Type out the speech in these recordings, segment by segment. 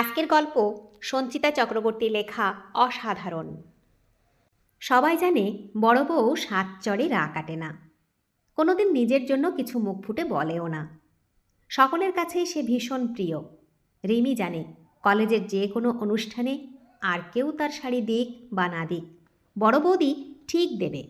আজকের গল্প সঞ্চিতা চক্রবর্তী লেখা অসাধারণ। সবাই জানে বড় বউ সাত চড়ে রা কাটে না। কোনোদিন নিজের জন্য কিছু মুখ ফুটে বলেও না। সকলের কাছেই সে ভীষণ প্রিয়। রিমি জানে কলেজের যে কোনো অনুষ্ঠানে আর কেউ তার শাড়ি দিক বা না দিক বড় বৌদি ঠিক দেবে।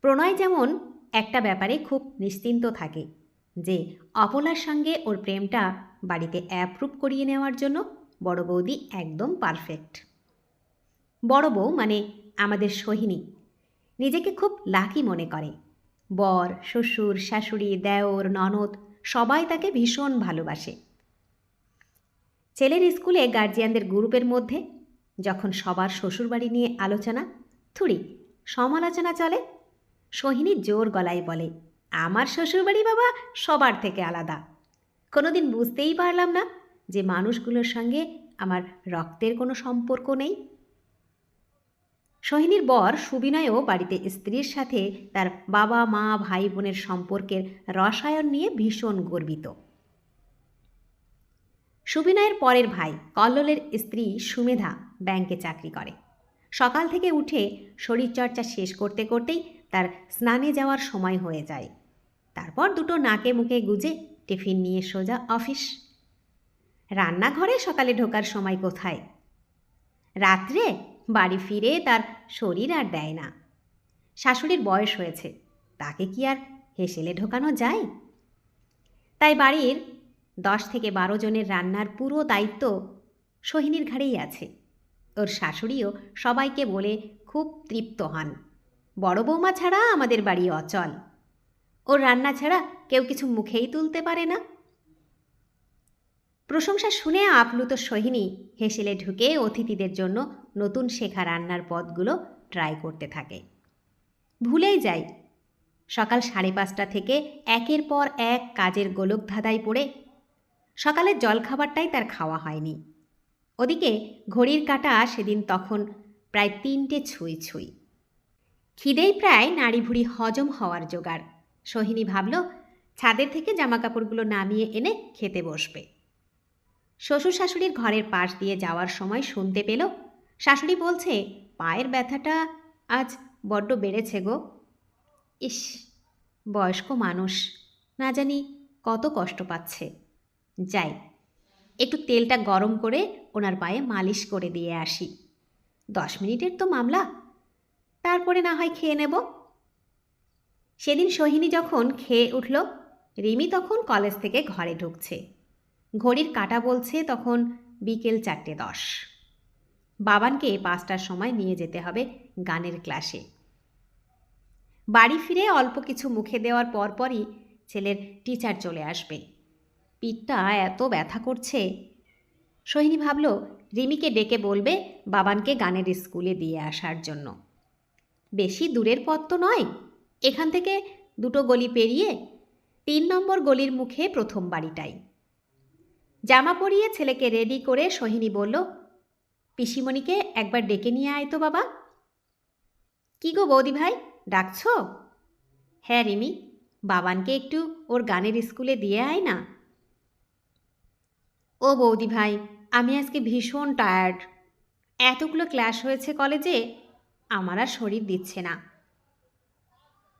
প্রণয় যেমন একটা ব্যাপারে খুব নিশ্চিন্ত থাকে। যে অপলার সঙ্গে ওর প্রেমটা বাড়িতে অ্যাপ্রুভ করিয়ে নেওয়ার জন্য বড় বৌদি একদম পারফেক্ট বড় বউ মানে আমাদের সোহিনী। নিজেকে খুব লাকি মনে করে। বর, শ্বশুর, শাশুড়ি, দেওর, ননদ সবাই তাকে ভীষণ ভালোবাসে। ছেলের স্কুলে গার্জিয়ানদের গ্রুপের মধ্যে যখন সবার শ্বশুরবাড়ি নিয়ে আলোচনা, থুড়ি সমালোচনা চলে, সোহিনী জোর গলায় বলে আমার শ্বশুরবাড়ি বাবা সবার থেকে আলাদা। কোনোদিন বুঝতেই পারলাম না যে মানুষগুলোর সঙ্গে আমার রক্তের কোনো সম্পর্ক নেই। সোহিনীর বর সুবিনয়ও বাড়িতে স্ত্রীর সাথে তার বাবা, মা, ভাই বোনের সম্পর্কের রসায়ন নিয়ে ভীষণ গর্বিত। সুবিনয়ের পরের ভাই কল্লোলের স্ত্রী সুমেধা ব্যাংকে চাকরি করে। সকাল থেকে উঠে শরীরচর্চা শেষ করতে করতেই তার স্নানে যাওয়ার সময় হয়ে যায়। তারপর দুটো নাকে মুখে গুজে টিফিন নিয়ে সোজা অফিস। রান্নাঘরে সকালে ঢোকার সময় কোথায়? রাত্রে বাড়ি ফিরে তার শরীর আর দেয় না। শাশুড়ির বয়স হয়েছে, তাকে কি আর হেসেলে ঢোকানো যায়? তাই বাড়ির দশ থেকে বারো জনের রান্নার পুরো দায়িত্ব সোহিনীর ঘাড়েই আছে। ওর শাশুড়িও সবাইকে বলে খুব তৃপ্ত হন। বড় বৌমা ছাড়া আমাদের বাড়ি অচল। ওর রান্না ছাড়া কেউ কিছু মুখেই তুলতে পারে না। প্রশংসা শুনে আপ্লুত সোহিনী হেসেলে ঢুকে অতিথিদের জন্য নতুন শেখা রান্নার পদগুলো ট্রাই করতে থাকে। ভুলেই যাই। সকাল সাড়ে পাঁচটা থেকে একের পর এক কাজের গোলক ধাঁধায় পড়ে। সকালের জলখাবারটাই তার খাওয়া হয়নি। ওদিকে ঘড়ির কাটা সেদিন তখন প্রায় তিনটে ছুঁই ছুঁই। খিদেই প্রায় নাড়ি ভুড়ি হজম হওয়ার জোগাড়। সোহিনী ভাবল, ছাদের থেকে জামাকাপড়গুলো নামিয়ে এনে খেতে বসবে। শ্বশুর শাশুড়ির ঘরের পাশ দিয়ে যাওয়ার সময় শুনতে পেল, শাশুড়ি বলছে, পায়ের ব্যথাটা আজ বড্ড বেড়েছে গো। ইস, বয়স্ক মানুষ, না জানি কত কষ্ট পাচ্ছে। যাই, একটু তেলটা গরম করে ওনার পায়ে মালিশ করে দিয়ে আসি। দশ মিনিটের তো মামলা, তারপরে না হয় খেয়ে নেব। সেদিন সোহিনী যখন খেয়ে উঠল, রিমি তখন কলেজ থেকে ঘরে ঢুকছে। ঘড়ির কাটা বলছে তখন বিকেল চারটে দশ। বাবানকে পাঁচটার সময় নিয়ে যেতে হবে গানের ক্লাসে। বাড়ি ফিরে অল্প কিছু মুখে দেওয়ার পরপরই ছেলের টিচার চলে আসবে। পিঠটা এত ব্যথা করছে। সোহিনী ভাবল, রিমিকে ডেকে বলবে বাবানকে গানের স্কুলে দিয়ে আসার জন্য। বেশি দূরের পথ তো নয়। এখান থেকে দুটো গলি পেরিয়ে তিন নম্বর গলির মুখে প্রথম বাড়িটাই। জামা পরিয়ে ছেলেকে রেডি করে সোহিনী বলল, পিসিমণিকে একবার ডেকে নিয়ে আয় তো বাবা। কি গো বৌদি ভাই, ডাকছ? হ্যাঁ রিমি, বাবানকে একটু ওর গানের স্কুলে দিয়ে আয় না। ও বৌদি ভাই, আমি আজকে ভীষণ টায়ার্ড এতগুলো ক্লাস হয়েছে কলেজে আমার আর শরীর দিচ্ছে না।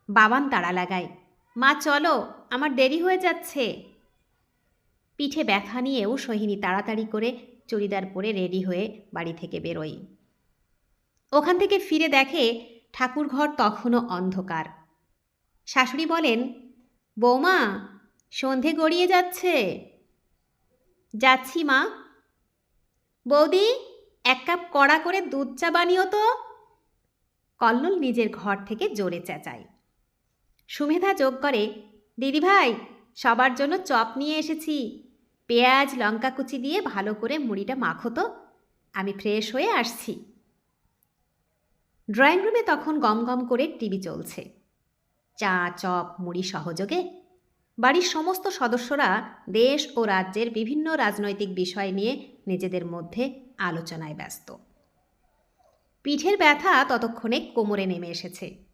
বাবান তাড়া লাগায়। মা, চলো, আমার দেরি হয়ে যাচ্ছে। পিঠে ব্যথা নিয়েও সোহিনী তাড়াতাড়ি করে চুড়িদার পরে রেডি হয়ে বাড়ি থেকে বেরোই ওখান থেকে ফিরে দেখে ঠাকুরঘর তখনও অন্ধকার। শাশুড়ি বলেন, বৌমা, সন্ধে গড়িয়ে যাচ্ছে। যাচ্ছি, মা। বৌদি, এক কাপ কড়া করে দুধ চা বানিও তো। কল্লোল নিজের ঘর থেকে জোরে চেঁচায়। সুমেধা যোগ করে, দিদিভাই, সবার জন্য চপ নিয়ে এসেছি। পেঁয়াজ, লঙ্কা কুচি দিয়ে ভালো করে মুড়িটা মাখো তো। আমি ফ্রেশ হয়ে আসছি। ড্রয়িং রুমে তখন গম গম করে টিভি চলছে। চা, চপ, মুড়ি সহযোগে বাড়ির সমস্ত সদস্যরা দেশ ও রাজ্যের বিভিন্ন রাজনৈতিক বিষয় নিয়ে নিজেদের মধ্যে আলোচনায় ব্যস্ত। পিঠের ব্যথা ততক্ষণে কোমরে নেমে এসেছে।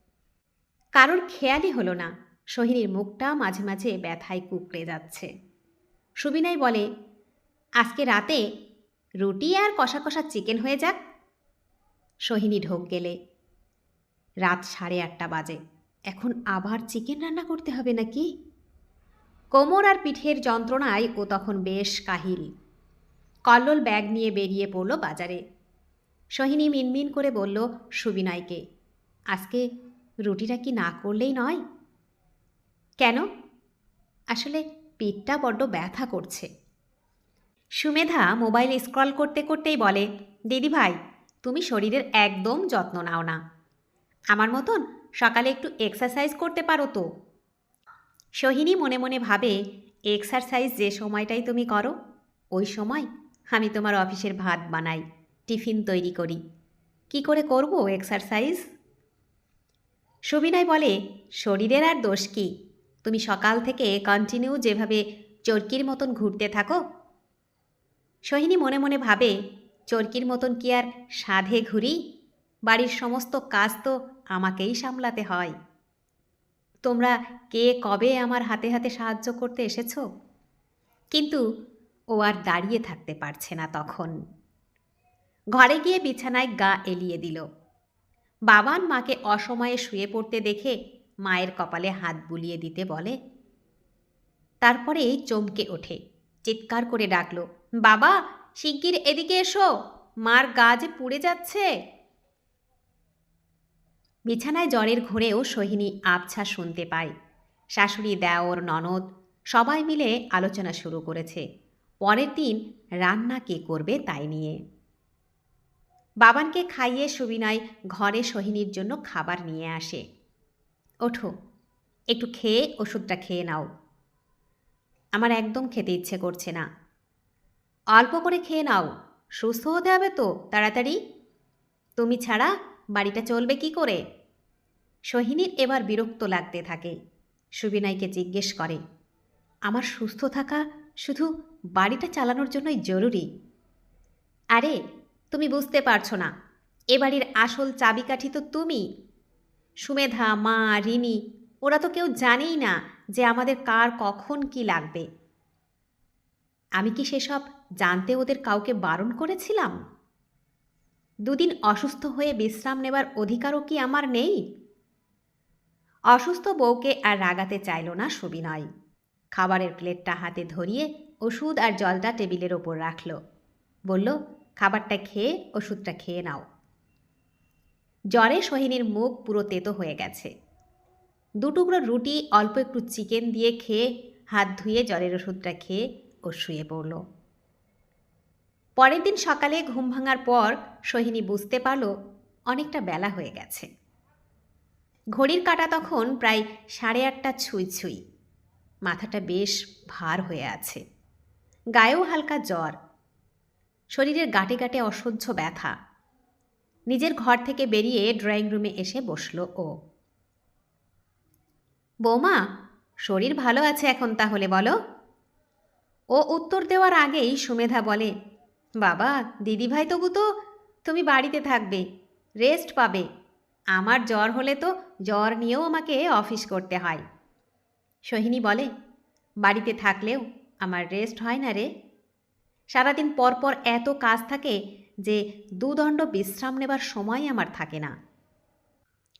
কারোর খেয়ালই হলো না। সোহিনীর মুখটা মাঝে মাঝে ব্যথায় কুকড়ে যাচ্ছে। সুবিনয় বলে, আজকে রাতে রুটি আর কষা কষা চিকেন হয়ে যাক। সোহিনী ঢোক গেলে, রাত সাড়ে আটটা বাজে। এখন আবার চিকেন রান্না করতে হবে নাকি? কোমর আর পিঠের যন্ত্রণায় ও তখন বেশ কাহিল। কল্লোল ব্যাগ নিয়ে বেরিয়ে পড়ল বাজারে। সোহিনী মিনমিন করে বলল, সুবিনয়কে, আজকে রুটিটা কি না করলেই নয়? কেন? আসলে পিঠটা বড্ড ব্যথা করছে। সুমেধা মোবাইল স্ক্রল করতে করতেই বলে, দিদি ভাই, তুমি শরীরের একদম যত্ন নাও না। আমার মতন সকালে একটু এক্সারসাইজ করতে পারো তো? সোহিনী মনে মনে ভাবে এক্সারসাইজ যে সময়টাই তুমি করো, ওই সময় আমি তোমার অফিসের ভাত বানাই, টিফিন তৈরি করি। কি করে করব এক্সারসাইজ সুবিনয় বলে, শরীরের আর দোষ কি? তুমি সকাল থেকে কন্টিনিউ যেভাবে চরকির মতন ঘুরতে থাকো? সোহিনী মনে মনে ভাবে, চরকির মতন কি আর সাধে ঘুরি? বাড়ির সমস্ত কাজ তো আমাকেই সামলাতে হয়। তোমরা কে কবে আমার হাতে হাতে সাহায্য করতে এসেছ? কিন্তু ও আর দাঁড়িয়ে থাকতে পারছে না তখন। ঘরে গিয়ে বিছানায় গা এলিয়ে দিল। বাবান মাকে অসময়ে শুয়ে পড়তে দেখে মায়ের কপালে হাত বুলিয়ে দিতে বলে। তারপরেই চমকে ওঠে, চিৎকার করে ডাকলো, বাবা, শিগগির এদিকে এসো, মার গা যে পুড়ে যাচ্ছে। বিছানায় জ্বরের ঘোরেও সোহিনী আবছা শুনতে পায়। শাশুড়ি, দেওর, ননদ সবাই মিলে আলোচনা শুরু করেছে। পরের দিন রান্না কে করবে তাই নিয়ে। বাবানকে খাইয়ে সুবিনয় ঘরে সোহিনীর জন্য খাবার নিয়ে আসে। ওঠো, একটু খেয়ে ওষুধটা খেয়ে নাও। আমার একদম খেতে ইচ্ছে করছে না। অল্প করে খেয়ে নাও, সুস্থ হতে হবে তো, তাড়াতাড়ি। তুমি ছাড়া বাড়িটা চলবে কি করে? সোহিনীর এবার বিরক্ত লাগতে থাকে। সুবিনয়কে জিজ্ঞেস করে, আমার সুস্থ থাকা শুধু বাড়িটা চালানোর জন্যই জরুরি? আরে তুমি বুঝতে পারছ না। এ বাড়ির আসল চাবিকাঠি তো তুমি। সুমেধা, মা রিনি ওরা তো কেউ জানেই না যে আমাদের কার কখন কি লাগবে। আমি কি সেসব জানতে ওদের কাউকে বারণ করেছিলাম? দুদিন অসুস্থ হয়ে বিশ্রাম নেবার অধিকারও কি আমার নেই? অসুস্থ বউকে আর রাগাতে চাইল না সুবিনয়। খাবারের প্লেটটা হাতে ধরিয়ে ওষুধ আর জলটা টেবিলের ওপর রাখল। বলল খাবারটা খেয়ে, ওষুধটা খেয়ে নাও। জ্বরে সোহিনীর মুখ পুরো তেতো হয়ে গেছে। দুটুকরো রুটি, অল্প একটু চিকেন দিয়ে খেয়ে, হাত ধুয়ে জ্বরের ওষুধটা খেয়ে ও শুয়ে পড়ল। পরের দিন সকালে ঘুম ভাঙার পর সোহিনী বুঝতে পারল, অনেকটা বেলা হয়ে গেছে। ঘড়ির কাটা তখন প্রায় সাড়ে আটটা ছুঁই ছুঁই। মাথাটা বেশ ভার হয়ে আছে। গায়েও হালকা জ্বর। শরীরের গাটে গাটে অসহ্য ব্যথা। নিজের ঘর থেকে বেরিয়ে ড্রয়িং রুমে এসে বসল ও। বৌমা, শরীর ভালো আছে এখন তাহলে বলো। ও উত্তর দেওয়ার আগেই সুমেধা বলে, বাবা, দিদিভাই তবু তো তুমি বাড়িতে থাকবে, রেস্ট পাবে। আমার জ্বর হলে তো জ্বর নিয়েও আমাকে অফিস করতে হয়। সোহিনী বলে, বাড়িতে থাকলেও আমার রেস্ট হয় না রে। সারাদিন পর পর এত কাজ থাকে যে দুদণ্ড বিশ্রাম নেবার সময় আমার থাকে না।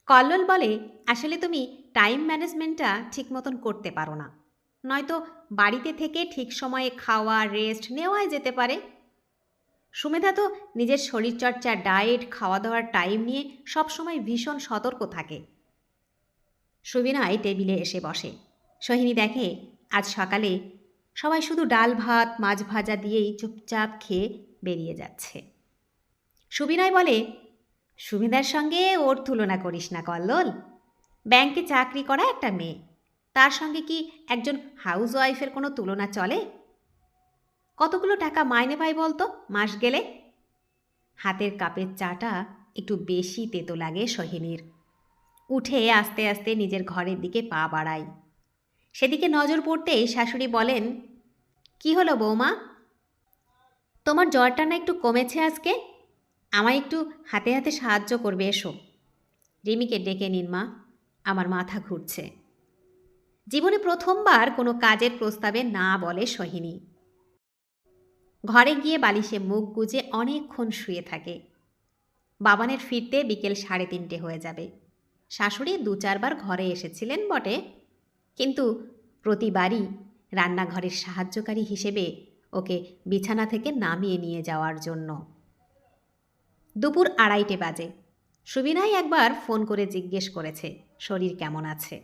কল্লোল বলে, আসলে তুমি টাইম ম্যানেজমেন্টটা ঠিক মতন করতে পারো না। নয়তো বাড়িতে থেকে ঠিক সময়ে খাওয়া রেস্ট নেওয়াই যেতে পারে। সুমেধা তো নিজের শরীরচর্চা ডায়েট খাওয়া দাওয়ার টাইম নিয়ে সবসময় ভীষণ সতর্ক থাকে। সুবিনয় টেবিলে এসে বসে। সোহিনী দেখে, আজ সকালে সবাই শুধু ডাল ভাত, মাছ ভাজা দিয়েই চুপচাপ খেয়ে বেরিয়ে যাচ্ছে। সুবিনয় বলে সুবিধার সঙ্গে ওর তুলনা করিস না কল্লোল। ব্যাংকে চাকরি করা একটা মেয়ে। তার সঙ্গে কি একজন হাউস ওয়াইফের কোনো তুলনা চলে? কতগুলো টাকা মাইনে পাই বলতো মাস গেলে? হাতের কাপের চাটা একটু বেশি তেতো লাগে সোহিনীর। উঠে আস্তে আস্তে নিজের ঘরের দিকে পা বাড়ায়। সেদিকে নজর পড়তেই শাশুড়ি বলেন কি হলো বৌমা? তোমার জ্বরটা না একটু কমেছে আজকে? আমায় একটু হাতে হাতে সাহায্য করবে, এসো। রিমিকে ডেকে নিন, মা। আমার মাথা ঘুরছে। জীবনে প্রথমবার কোনো কাজের প্রস্তাবে না বলে সোহিনী। ঘরে গিয়ে বালিশে মুখ গুজে অনেকক্ষণ শুয়ে থাকে। বাবানের ফিরতে বিকেল সাড়ে তিনটে হয়ে যাবে। শাশুড়ি দু চারবার ঘরে এসেছিলেন বটে। কিন্তু প্রতিবারই রান্নাঘরের সাহায্যকারী হিসেবে ওকে বিছানা থেকে নামিয়ে নিয়ে যাওয়ার জন্য। দুপুর আড়াইটে বাজে। সুবিনাই একবার ফোন করে জিজ্ঞেস করেছে, শরীর কেমন আছে?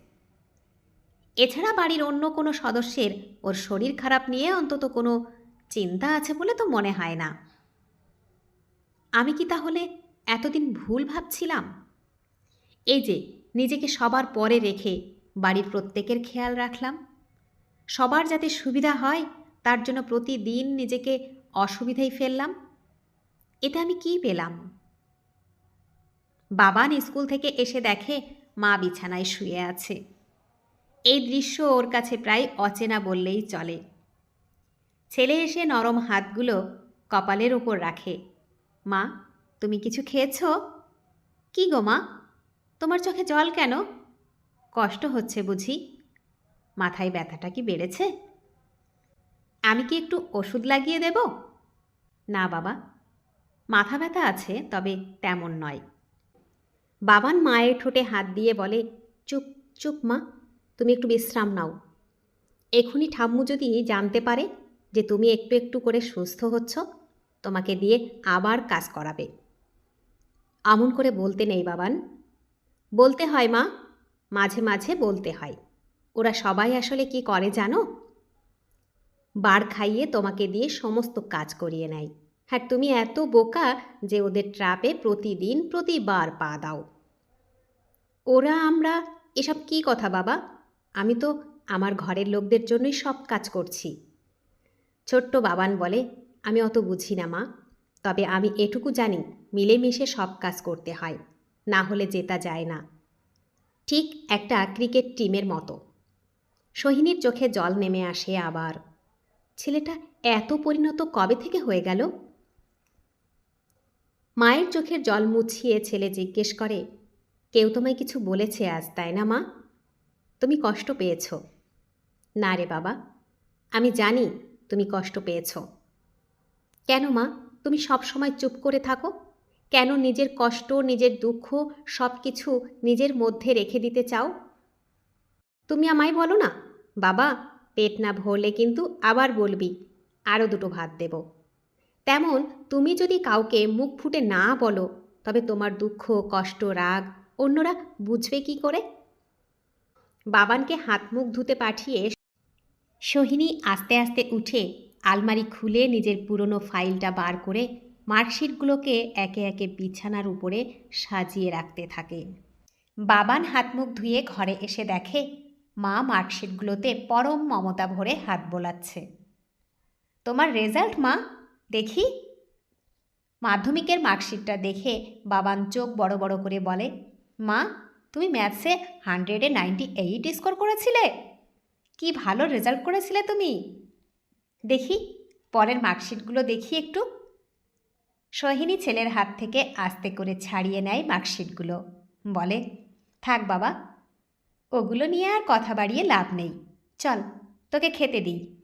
এছাড়া বাড়ির অন্য কোনো সদস্যের ওর শরীর খারাপ নিয়ে অন্তত কোনো চিন্তা আছে বলে তো মনে হয় না। আমি কি তাহলে এতদিন ভুল ভাবছিলাম? এই যে, নিজেকে সবার পরে রেখে বাড়ির প্রত্যেকের খেয়াল রাখলাম। সবার যাতে সুবিধা হয়, তার জন্য প্রতিদিন নিজেকে অসুবিধায় ফেললাম। এতে আমি কি পেলাম? বাবান স্কুল থেকে এসে দেখে মা বিছানায় শুয়ে আছে। এই দৃশ্য ওর কাছে প্রায় অচেনা বললেই চলে। ছেলে এসে নরম হাতগুলো কপালের ওপর রাখে। মা, তুমি কিছু খেয়েছ? কি গো মা? তোমার চোখে জল কেন? কষ্ট হচ্ছে বুঝি। মাথায় ব্যথাটা কি বেড়েছে? আমি কি একটু ওষুধ লাগিয়ে দেব? না বাবা। মাথা ব্যথা আছে, তবে তেমন নয়। বাবান মায়ের ঠোঁটে হাত দিয়ে বলে, চুপ চুপ মা, তুমি একটু বিশ্রাম নাও। এখনই ঠাম্মু যদি জানতে পারে যে তুমি একটু একটু করে সুস্থ হচ্ছ, তোমাকে দিয়ে আবার কাজ করাবে। আমন করে বলতে নেই বাবান। বলতে হয় মা, মাঝে মাঝে বলতে হয়। ওরা সবাই আসলে কি করে জানো? বার খাইয়ে তোমাকে দিয়ে সমস্ত কাজ করিয়ে নেয়। হ্যাঁ তুমি এত বোকা যে ওদের ট্রাপে প্রতিদিন প্রতিবার পা দাও। ওরা আমরা এসব কি কথা বাবা? আমি তো আমার ঘরের লোকদের জন্যই সব কাজ করছি। ছোট্ট বাবান বলে, আমি অত বুঝি না মা। তবে আমি এটুকু জানি, মিলেমিশে সব কাজ করতে হয়। না হলে জেতা যায় না। ঠিক একটা ক্রিকেট টিমের মতো। সোহিনীর চোখে জল নেমে আসে আবার। ছেলেটা এত পরিণত কবে থেকে হয়ে গেল? মায়ের চোখের জল মুছিয়ে ছেলে জিজ্ঞেস করে, কেউ তোমায় কিছু বলেছে আজ, তাই না মা? তুমি কষ্ট পেয়েছ? না রে বাবা, আমি জানি তুমি কষ্ট পেয়েছ। কেন মা? তুমি সব সময় চুপ করে থাকো? কেন নিজের কষ্ট, নিজের দুঃখ সব কিছু নিজের মধ্যে রেখে দিতে চাও? তুমি আমায় বলো না। বাবা, পেট না ভরলে কিন্তু আবার বলবি আরও দুটো ভাত দেব। তেমন তুমি যদি কাউকে মুখ ফুটে না বলো, তবে তোমার দুঃখ, কষ্ট, রাগ, অন্যরা বুঝবে কি করে? বাবানকে হাত মুখ ধুতে পাঠিয়ে সোহিনী আস্তে আস্তে উঠে আলমারি খুলে নিজের পুরনো ফাইলটা বার করে মার্কশিটগুলোকে একে একে বিছানার উপরে সাজিয়ে রাখতে থাকে। বাবান হাত মুখ ধুয়ে ঘরে এসে দেখে মা মার্কশিটগুলোতে পরম মমতা ভরে হাত বোলাচ্ছে। তোমার রেজাল্ট, মা? দেখি। মাধ্যমিকের মার্কশিটটা দেখে বাবান চোখ বড় বড় করে বলে, মা, তুমি ম্যাথসে হান্ড্রেডে নাইনটি এইট স্কোর করেছিলে? কি ভালো রেজাল্ট করেছিলে তুমি? দেখি, পরের মার্কশিটগুলো দেখি একটু। সোহিনী ছেলের হাত থেকে আস্তে করে ছাড়িয়ে নেয় মার্কশিটগুলো। বলে, থাক বাবা ওগুলো নিয়ে আর কথা বাড়িয়ে লাভ নেই। চল, তোকে খেতে দিই।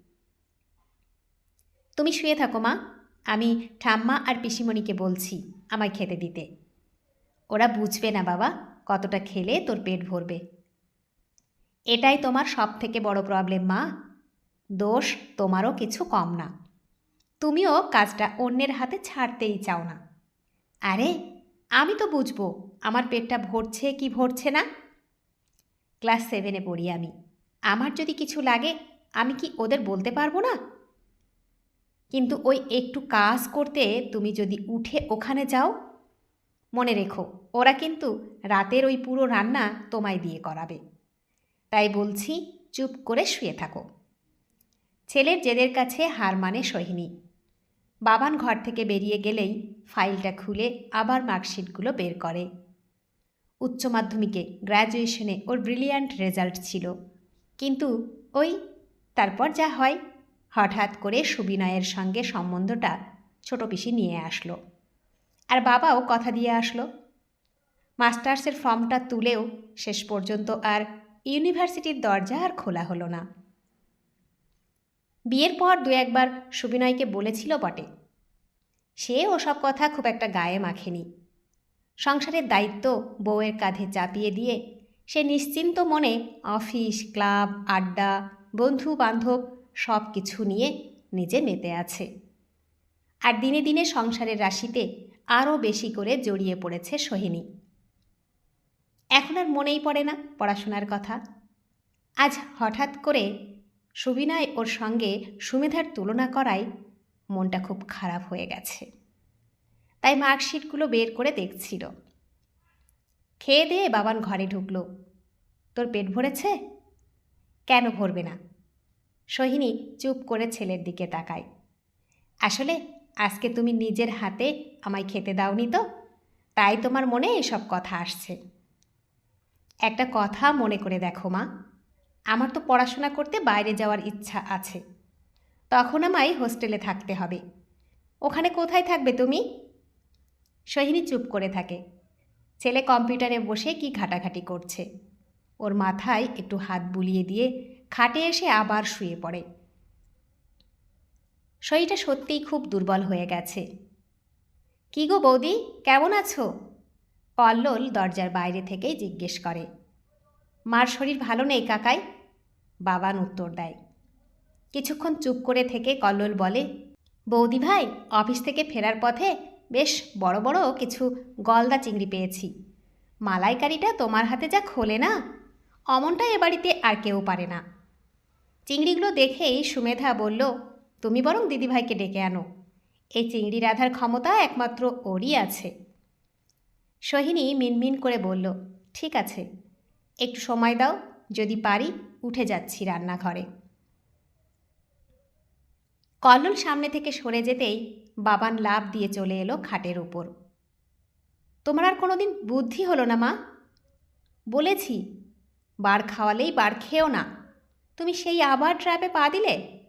তুমি শুয়ে থাকো, মা। আমি ঠাম্মা আর পিসিমণিকে বলছি আমায় খেতে দিতে। ওরা বুঝবে না, বাবা, কতটা খেলে তোর পেট ভরবে। এটাই তোমার সব থেকে বড় প্রবলেম মা। দোষ তোমারও কিছু কম না। তুমিও কাজটা অন্যের হাতে ছাড়তেই চাও না। আরে, আমি তো বুঝব, আমার পেটটা ভরছে কি ভরছে না। ক্লাস সেভেনে পড়ি আমি। আমার যদি কিছু লাগে, আমি কি ওদের বলতে পারব না? কিন্তু ওই একটু কাজ করতে তুমি যদি উঠে ওখানে যাও, মনে রেখো, ওরা কিন্তু রাতের ওই পুরো রান্না তোমায় দিয়ে করাবে। তাই বলছি, চুপ করে শুয়ে থাকো। ছেলের জেদের কাছে হার মানে সহিনী। বাবান ঘর থেকে বেরিয়ে গেলেই ফাইলটা খুলে আবার মার্কশিটগুলো বের করে। উচ্চ মাধ্যমিকে গ্র্যাজুয়েশনে ওর ব্রিলিয়ান্ট রেজাল্ট ছিল। কিন্তু ওই তারপর যা হয়, হঠাৎ করে সুবিনয়ের সঙ্গে সম্বন্ধটা ছোট পিসি নিয়ে আসলো। আর বাবাও কথা দিয়ে আসলো। মাস্টার্সের ফর্মটা তুলেও শেষ পর্যন্ত আর ইউনিভার্সিটির দরজা আর খোলা হলো না। বিয়ের পর দু একবার সুবিনয়কে বলেছিল বটে। সে ওসব কথা খুব একটা গায়ে মাখেনি। সংসারের দায়িত্ব বউয়ের কাঁধে চাপিয়ে দিয়ে সে নিশ্চিন্ত মনে অফিস, ক্লাব, আড্ডা বন্ধু বান্ধব সব কিছু নিয়ে নিজে মেতে আছে। আর দিনে দিনে সংসারের রাশিতে আরও বেশি করে জড়িয়ে পড়েছে সোহিনী। এখন আর মনেই পড়ে না পড়াশোনার কথা। আজ হঠাৎ করে সুবিনয় ওর সঙ্গে সুমেধার তুলনা করায় মনটা খুব খারাপ হয়ে গেছে। তাই মার্কশিটগুলো বের করে দেখছিল। খেয়ে দিয়ে বাবান ঘরে ঢুকলো। তোর পেট ভরেছে? কেন ভরবে না? সোহিনী চুপ করে ছেলের দিকে তাকায়। আসলে আজকে তুমি নিজের হাতে আমায় খেতে দাওনি তো, তাই তোমার মনে এসব কথা আসছে। একটা কথা মনে করে দেখো মা, আমার তো পড়াশোনা করতে বাইরে যাওয়ার ইচ্ছা আছে। তখন আমায় হোস্টেলে থাকতে হবে। ওখানে কোথায় থাকবে তুমি? সোহিনী চুপ করে থাকে। ছেলে কম্পিউটারে বসে কি ঘাটাঘাটি করছে। ওর মাথায় একটু হাত বুলিয়ে দিয়ে খাটে এসে আবার শুয়ে পড়ে। শরীরটা সত্যিই খুব দুর্বল হয়ে গেছে। কি গো বৌদি, কেমন আছো? কল্লোল দরজার বাইরে থেকেই জিজ্ঞেস করে। মার শরীর ভালো নেই কাকাই? বাবান উত্তর দেয়। কিছুক্ষণ চুপ করে থেকে কল্লোল বলে, বৌদি ভাই, অফিস থেকে ফেরার পথে বেশ বড় বড় কিছু গলদা চিংড়ি পেয়েছি। মালাইকারিটা তোমার হাতে যা খোলে না? অমনটা এ বাড়িতে আর কেউ পারে না। চিংড়িগুলো দেখেই সুমেধা বলল, তুমি বরং দিদিভাইকে ডেকে আনো। এই চিংড়ি রাধার ক্ষমতা একমাত্র ওরই আছে। সোহিনী মিনমিন করে বলল, ঠিক আছে, একটু সময় দাও, যদি পারি, উঠে যাচ্ছি রান্নাঘরে। কল্লোল সামনে থেকে সরে যেতেই বাবান লাভ দিয়ে চলে এলো খাটের উপর। তোমার আর কোনোদিন বুদ্ধি হলো না, মা? বলেছি, বার খাওয়ালেই বার খেও না। তুমি সেই আবার ট্র্যাপে পা দিলে?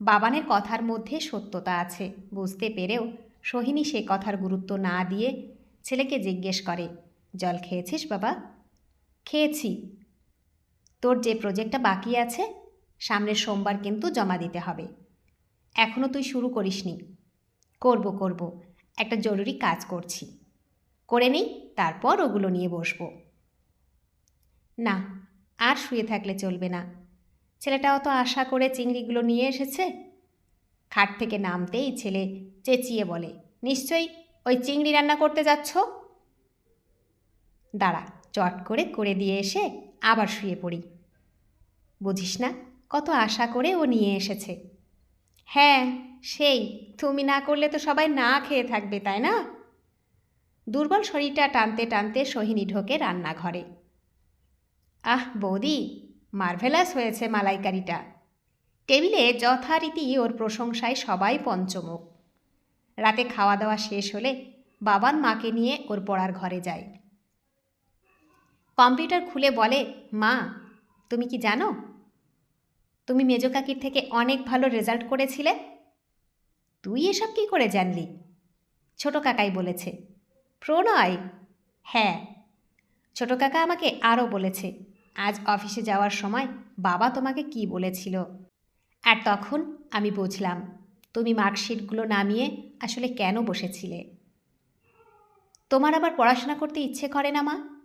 বাবানের কথার মধ্যে সত্যতা আছে, বুঝতে পেরেও সোহিনী সে কথার গুরুত্ব না দিয়ে ছেলেকে জিজ্ঞেস করে, জল খেয়েছিস বাবা? খেয়েছি। তোর যে প্রজেক্টটা বাকি আছে, সামনের সোমবার কিন্তু জমা দিতে হবে। এখনও তুই শুরু করিসনি। করব করব। একটা জরুরি কাজ করছি। করে নিই, তারপর ওগুলো নিয়ে বসব। না, আর শুয়ে থাকলে চলবে না। ছেলেটাও তো আশা করে চিংড়িগুলো নিয়ে এসেছে? খাট থেকে নামতেই ছেলে চেঁচিয়ে বলে, নিশ্চয়ই ওই চিংড়ি রান্না করতে যাচ্ছ? দাঁড়া, চট করে করে দিয়ে এসে আবার শুয়ে পড়ি। বুঝিস না, কত আশা করে ও নিয়ে এসেছে। হ্যাঁ সেই, তুমি না করলে তো সবাই না খেয়ে থাকবে, তাই না? দুর্বল শরীরটা টানতে টানতে সোহিনী ঢোকে রান্নাঘরে। আহ, বৌদি, মার্ভেলাস হয়েছে মালাইকারিটা। টেবিলে যথারীতি ওর প্রশংসায় সবাই পঞ্চমুখ। রাতে খাওয়া দাওয়া শেষ হলে বাবান মাকে নিয়ে ওর পড়ার ঘরে যায়। কম্পিউটার খুলে বলে, মা, তুমি কি জানো? তুমি মেজো কাকির থেকে অনেক ভালো রেজাল্ট করেছিলে? তুই এসব কি করে জানলি? ছোট কাকাই বলেছে, প্রণয়। হ্যাঁ। ছোট কাকা আমাকে আরও বলেছে, আজ অফিসে যাওয়ার সময় বাবা তোমাকে কি বলেছিল? আর তখন আমি বুঝলাম, তুমি মার্কশিটগুলো নামিয়ে আসলে কেন বসেছিলে? তোমার আবার পড়াশোনা করতে ইচ্ছে করে না মা?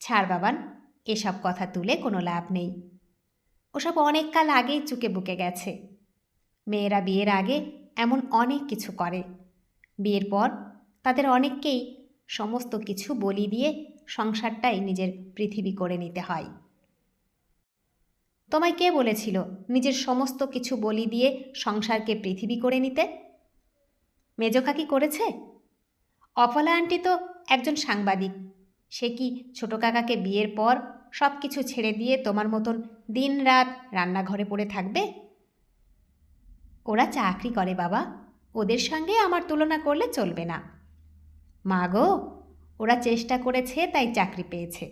ছাড় বাবান, এসব কথা তুলে কোনো লাভ নেই। ওসব অনেক কাল আগেই চুকে বুকে গেছে। মেয়েরা বিয়ের আগে এমন অনেক কিছু করে। বিয়ের পর তাদের অনেককেই সমস্ত কিছু বলি দিয়ে সংসারটাই নিজের পৃথিবী করে নিতে হয়। তোমায় কে বলেছিল নিজের সমস্ত কিছু বলি দিয়ে সংসারকে পৃথিবী করে নিতে? মেজকাকি করেছে? অফলা আন্টি তো একজন সাংবাদিক। সে কি ছোট কাকাকে বিয়ের পর সব কিছু ছেড়ে দিয়ে তোমার মতন দিন রাত রান্নাঘরে পড়ে থাকবে? ওরা চাকরি করে বাবা। ওদের সঙ্গে আমার তুলনা করলে চলবে না। মা গো, ওরা চেষ্টা করেছে তাই চাকরি পেয়েছে।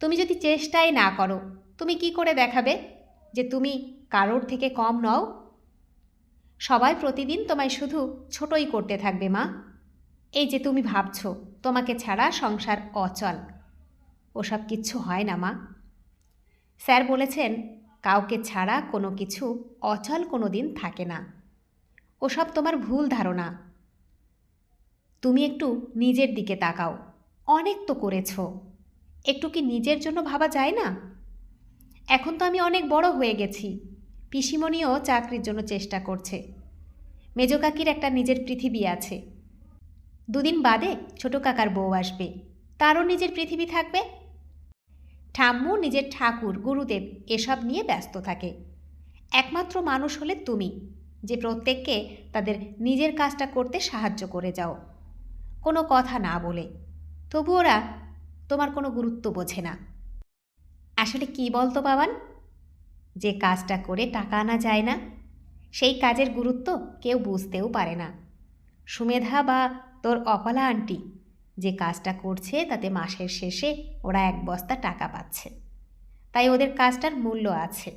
তুমি যদি চেষ্টাই না করো, তুমি কি করে দেখাবে যে তুমি কারোর থেকে কম নও? সবাই প্রতিদিন তোমায় শুধু ছোটই করতে থাকবে মা। এই যে তুমি ভাবছ, তোমাকে ছাড়া সংসার অচল। ওসব কিচ্ছু হয় না মা। স্যার বলেছেন কাউকে ছাড়া কোনো কিছু অচল কোনো দিন থাকে না। ওসব তোমার ভুল ধারণা। তুমি একটু নিজের দিকে তাকাও। অনেক তো করেছ। একটু কি নিজের জন্য ভাবা যায় না? এখন তো আমি অনেক বড় হয়ে গেছি। পিসিমণিও চাকরির জন্য চেষ্টা করছে। মেজ কাকির একটা নিজের পৃথিবী আছে। দুদিন বাদে ছোট কাকার বউ আসবে। তারও নিজের পৃথিবী থাকবে। ঠাম্মু নিজের ঠাকুর, গুরুদেব এসব নিয়ে ব্যস্ত থাকে। একমাত্র মানুষ হলে তুমি, যে প্রত্যেককে তাদের নিজের কাজটা করতে সাহায্য করে যাও। কোনো কথা না বলে। তবু ওরা তোমার কোনো গুরুত্ব বোঝে না। আসলে কি বলতো বাবান? যে কাজটা করে টাকা আনা যায় না, সেই কাজের গুরুত্ব কেউ বুঝতেও পারে না। সুমেধা বা তোর অপলা আন্টি যে কাজটা করছে তাতে মাসের শেষে ওরা এক বস্তা টাকা পাচ্ছে। তাই ওদের কাজটার মূল্য আছে।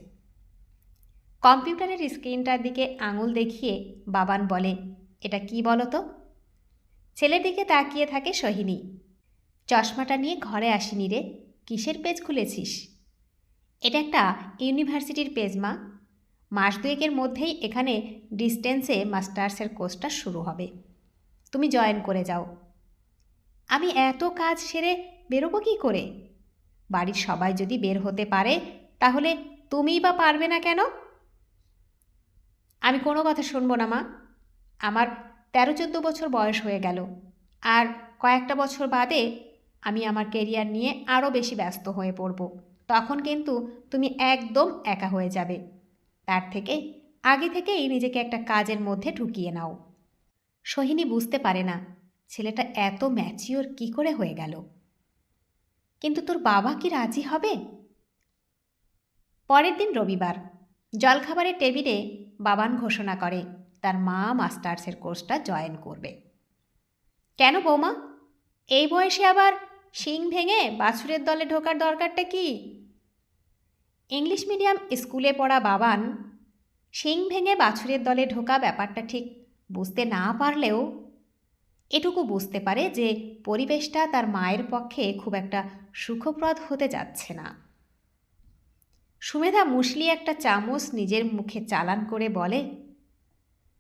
কম্পিউটারের স্ক্রিনটার দিকে আঙুল দেখিয়ে বাবান বলে, এটা কি বলো তো ছেলের দিকে তাকিয়ে থাকে সোহিনী। চশমাটা নিয়ে ঘরে আসিনি রে, কিসের পেজ খুলেছিস? এটা একটা ইউনিভার্সিটির পেজ, মা। মাস দুয়েকের মধ্যেই এখানে ডিস্টেন্সে মাস্টার্সের কোর্সটা শুরু হবে। তুমি জয়েন করে যাও। আমি এত কাজ সেরে বেরোবো কী করে? বাড়ির সবাই যদি বের হতে পারে, তাহলে তুমিই বা পারবে না কেন? আমি কোনো কথা শুনব না, মা। আমার তেরো চোদ্দ বছর বয়স হয়ে গেল। আর কয়েকটা বছর বাদে আমি আমার কেরিয়ার নিয়ে আরও বেশি ব্যস্ত হয়ে পড়ব। তখন কিন্তু তুমি একদম একা হয়ে যাবে। তার থেকে আগে থেকেই নিজেকে একটা কাজের মধ্যে ঢুকিয়ে নাও। সোহিনী বুঝতে পারে না ছেলেটা এত ম্যাচিওর কি করে হয়ে গেল? কিন্তু তোর বাবা কি রাজি হবে? পরের দিন রবিবার, জলখাবারের টেবিলে বাবান ঘোষণা করে, তার মা মাস্টার্সের কোর্সটা জয়েন করবে। কেন বৌমা? এই বয়সে আবার শিং ভেঙে বাছুরের দলে ঢোকার দরকারটা কি? ইংলিশ মিডিয়াম স্কুলে পড়া বাবান, শিং ভেঙে বাছুরের দলে ঢোকা ব্যাপারটা ঠিক বুঝতে না পারলেও এটুকু বুঝতে পারে যে পরিবেশটা তার মায়ের পক্ষে খুব একটা সুখপ্রদ হতে যাচ্ছে না। সুমেধা মুসলি একটা চামচ নিজের মুখে চালান করে বলে,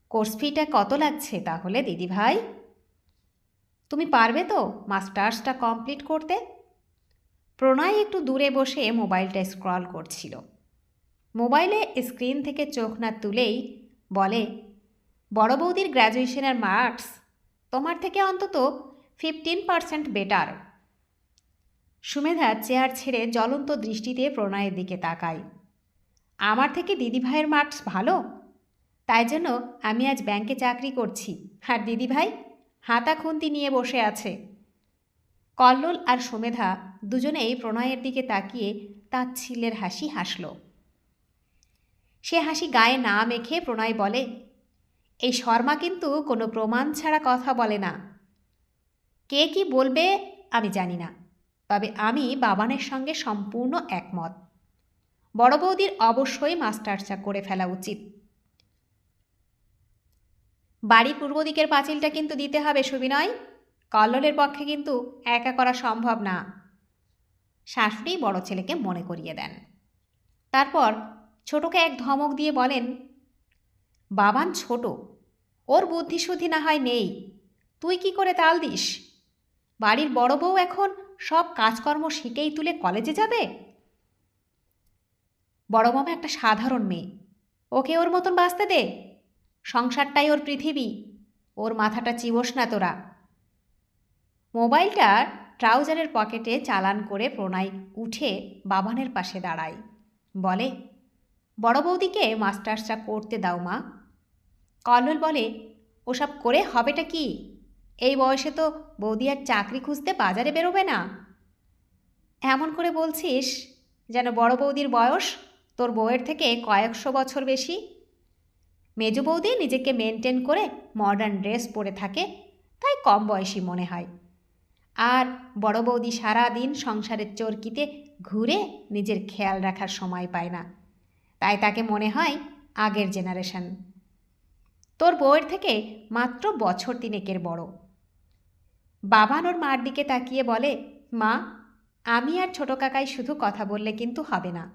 কোর্স ফিটা কত লাগছে তাহলে দিদিভাই তুমি পারবে তো মাস্টার্সটা কমপ্লিট করতে? প্রণয় একটু দূরে বসে মোবাইলটা স্ক্রল করছিল। মোবাইলে স্ক্রিন থেকে চোখ না তুলেই বলে, বড় বৌদির গ্র্যাজুয়েশনের মার্কস তোমার থেকে অন্তত fifteen percent better Sumedha chair ছেড়ে জ্বলন্ত দৃষ্টিতে প্রণয়ের দিকে তাকায়। আমার থেকে দিদিভাইয়ের মার্কস ভালো? তাই জন্য আমি আজ ব্যাংকে চাকরি করছি। আর দিদিভাই হাতা খুন্তি নিয়ে বসে আছে। কল্লোল আর সুমেধা দুজনেই প্রণয়ের দিকে তাকিয়ে তাচ্ছিল্যের হাসি হাসল। সে হাসি গায়ে না মেখে প্রণয় বলে এই শর্মা কিন্তু কোনো প্রমাণ ছাড়া কথা বলে না। কে কি বলবে আমি জানি না, তবে আমি বাবানের সঙ্গে সম্পূর্ণ একমত। বড় বৌদির অবশ্যই মাস্টার্সটা করে ফেলা উচিত। বাড়ির পূর্ব দিকের পাঁচিলটা কিন্তু দিতে হবে সুবিনয়। কল্লোলের পক্ষে কিন্তু একা করা সম্ভব না। শাশুড়ি বড় ছেলেকে মনে করিয়ে দেন। তারপর ছোটকে এক ধমক দিয়ে বলেন বাবান ছোট। ওর বুদ্ধিশুদ্ধি না হয় নেই। তুই কি করে তাল দিস? বাড়ির বড় বউ এখন সব কাজকর্ম শিখেই তুলে কলেজে যাবে? বড় মামা একটা সাধারণ মেয়ে। ওকে ওর মতন বাঁচতে দে। সংসারটাই ওর পৃথিবী। ওর মাথাটা চিবস না তোরা। মোবাইলটা ট্রাউজারের পকেটে চালান করে প্রণয় উঠে বাবানের পাশে দাঁড়ায়। বলে বড় বৌদিকে মাস্টার্সটা করতে দাও, মা। কল্লোল বলে, ওসব করে হবেটা কি? এই বয়সে তো বৌদি আর চাকরি খুঁজতে বাজারে বেরোবে না। এমন করে বলছিস যেন বড় বৌদির বয়স তোর বউয়ের থেকে কয়েকশো বছর বেশি। মেজ বৌদি নিজেকে মেনটেন করে মডার্ন ড্রেস পরে থাকে, তাই কম বয়সী মনে হয়। আর বড় বৌদি সারা দিন সংসারের চরকিতে ঘুরে নিজের খেয়াল রাখার সময় পায় না। তাই তাকে মনে হয় আগের জেনারেশন। তোর বউয়ের থেকে মাত্র বছর তিনেকের বড়। বাবান ওর মার দিকে তাকিয়ে বলে, মা, আমি আর ছোট কাকাই শুধু কথা বললে কিন্তু হবে না।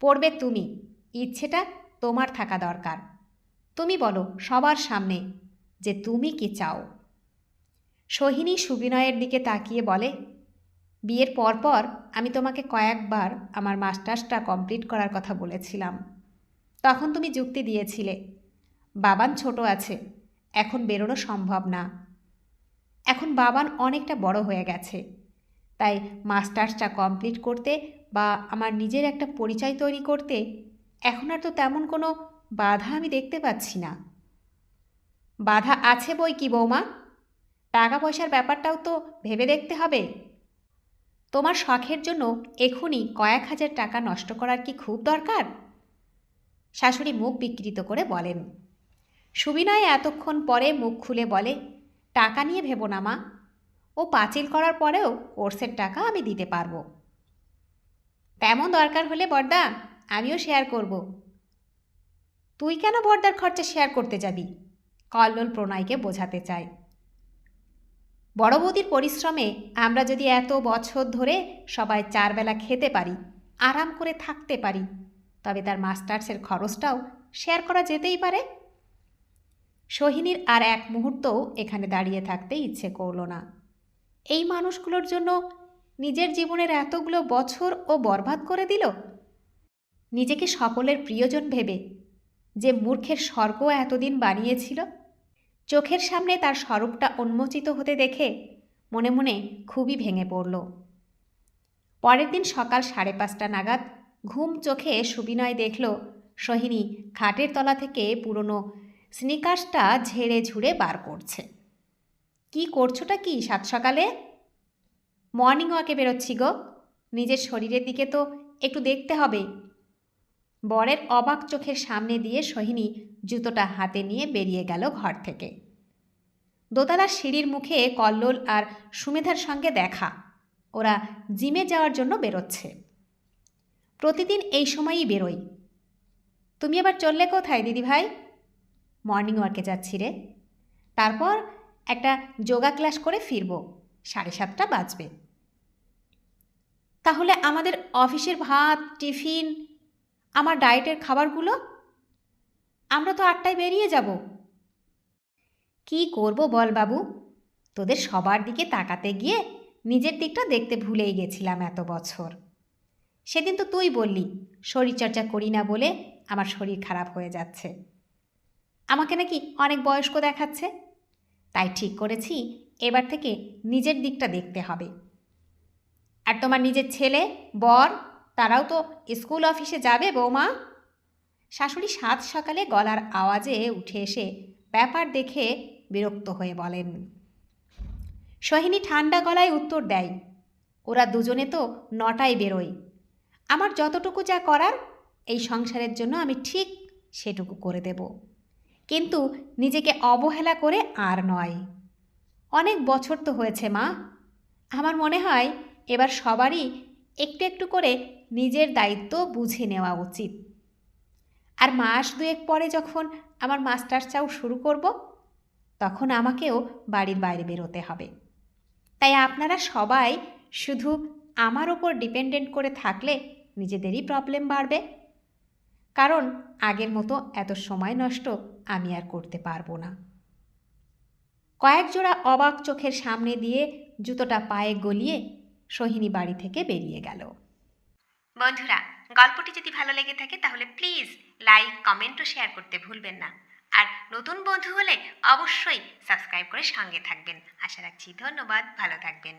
পড়বে তুমি, ইচ্ছেটা তোমার থাকা দরকার। তুমি বলো, সবার সামনে যে তুমি কি চাও? সোহিনী সুবিনয়ের দিকে তাকিয়ে বলে বিয়ের পরপর আমি তোমাকে কয়েকবার আমার মাস্টার্সটা কমপ্লিট করার কথা বলেছিলাম। তখন তুমি যুক্তি দিয়েছিলে, বাবান ছোট আছে, এখন বেরোনো সম্ভব না। এখন বাবান অনেকটা বড় হয়ে গেছে, তাই মাস্টার্সটা কমপ্লিট করতে বা আমার নিজের একটা পরিচয় তৈরি করতে এখন আর তো তেমন কোনো বাধা আমি দেখতে পাচ্ছি না। বাধা আছে বই কি বৌমা? টাকা পয়সার ব্যাপারটাও তো ভেবে দেখতে হবে। তোমার শখের জন্য এখনই কয়েক হাজার টাকা নষ্ট করার কি খুব দরকার? শাশুড়ি মুখ বিকৃত করে বলেন, সুবিনয় এতক্ষণ পরে মুখ খুলে বলে, টাকা নিয়ে ভেবো না মা। ও পাঁচিল করার পরেও কোর্সের টাকা আমি দিতে পারব। তেমন দরকার হলে বর্দা, আমিও শেয়ার করব। তুই কেন বর্দার খরচা শেয়ার করতে যাবি? কল্লোল প্রণয়কে বোঝাতে চায়। বড় বৌদির পরিশ্রমে আমরা যদি এত বছর ধরে সবাই চারবেলা খেতে পারি, আরাম করে থাকতে পারি, তবে তার মাস্টার্সের খরচটাও শেয়ার করা যেতেই পারে। সোহিনীর আর এক মুহূর্তও এখানে দাঁড়িয়ে থাকতে ইচ্ছে করল না। এই মানুষগুলোর জন্য নিজের জীবনের এতগুলো বছর ও বরবাদ করে দিল? নিজেকে সকলের প্রিয়জন ভেবে যে মূর্খের স্বর্গ এতদিন বানিয়েছিল? চোখের সামনে তার স্বরূপটা উন্মোচিত হতে দেখে মনে মনে খুবই ভেঙে পড়ল। পরের দিন সকাল সাড়ে পাঁচটা নাগাদ ঘুম চোখে সুবিনয় দেখল সোহিনী খাটের তলা থেকে পুরনো স্নিকার্সটা ঝেড়ে ঝুড়ে বার করছে। কি করছোটা কি সাত সকালে? মর্নিং ওয়াকে বেরোচ্ছি গো। নিজের শরীরের দিকে তো একটু দেখতে হবে। বরের অবাক চোখের সামনে দিয়ে সোহিনী জুতোটা হাতে নিয়ে বেরিয়ে গেল ঘর থেকে। দোতলার সিঁড়ির মুখে কল্লোল আর সুমেধার সঙ্গে দেখা। ওরা জিমে যাওয়ার জন্য বেরোচ্ছে। প্রতিদিন এই সময়ই বেরোই। তুমি আবার চললে কোথায় দিদি ভাই মর্নিং ওয়ার্কে যাচ্ছি রে। তারপর একটা যোগা ক্লাস করে ফিরবো। সাড়ে সাতটা বাজবে। তাহলে আমাদের অফিসের ভাত, টিফিন আমার ডায়েটের খাবারগুলো? আমরা তো আটটায় বেরিয়ে যাব। কি করব বল বাবু? তোদের সবার দিকে তাকাতে গিয়ে নিজের দিকটা দেখতে ভুলেই গেছিলাম এত বছর। সেদিন তো তুই বললি, শরীরচর্চা করি না বলে আমার শরীর খারাপ হয়ে যাচ্ছে। আমাকে নাকি অনেক বয়স্ক দেখাচ্ছে। তাই ঠিক করেছি, এবার থেকে নিজের দিকটা দেখতে হবে। আর তোমার নিজের ছেলে, বর তারাও তো স্কুল অফিসে যাবে বৌমা। শাশুড়ি সাত সকালে গলার আওয়াজে উঠে এসে ব্যাপার দেখে বিরক্ত হয়ে বলেন, সোহিনী ঠান্ডা গলায় উত্তর দেয়, ওরা দুজনে তো নটায় বেরোয়। আমার যতটুকু যা করার, এই সংসারের জন্য আমি ঠিক সেটুকু করে দেব। কিন্তু নিজেকে অবহেলা করে আর নয়। অনেক বছর তো হয়েছে মা। আমার মনে হয় এবার সবারই একটু একটু করে নিজের দায়িত্ব বুঝে নেওয়া উচিত। আর মাস দুয়েক পরে যখন আমার মাস্টার চাও শুরু করব, তখন আমাকেও বাড়ির বাইরে বেরোতে হবে। তাই আপনারা সবাই শুধু আমার ওপর ডিপেন্ডেন্ট করে থাকলে নিজেদেরই প্রবলেম বাড়বে। কারণ আগের মতো এত সময় নষ্ট আমি আর করতে পারব না। কয়েক জোড়া অবাক চোখের সামনে দিয়ে জুতোটা পায়ে গলিয়ে সোহিনী বাড়ি থেকে বেরিয়ে গেল। বন্ধুরা, গল্পটি যদি ভালো লেগে থাকে তাহলে প্লিজ লাইক, কমেন্ট ও শেয়ার করতে ভুলবেন না। আর নতুন বন্ধু হলে অবশ্যই সাবস্ক্রাইব করে সঙ্গে থাকবেন। আশা রাখছি ধন্যবাদ, ভালো থাকবেন।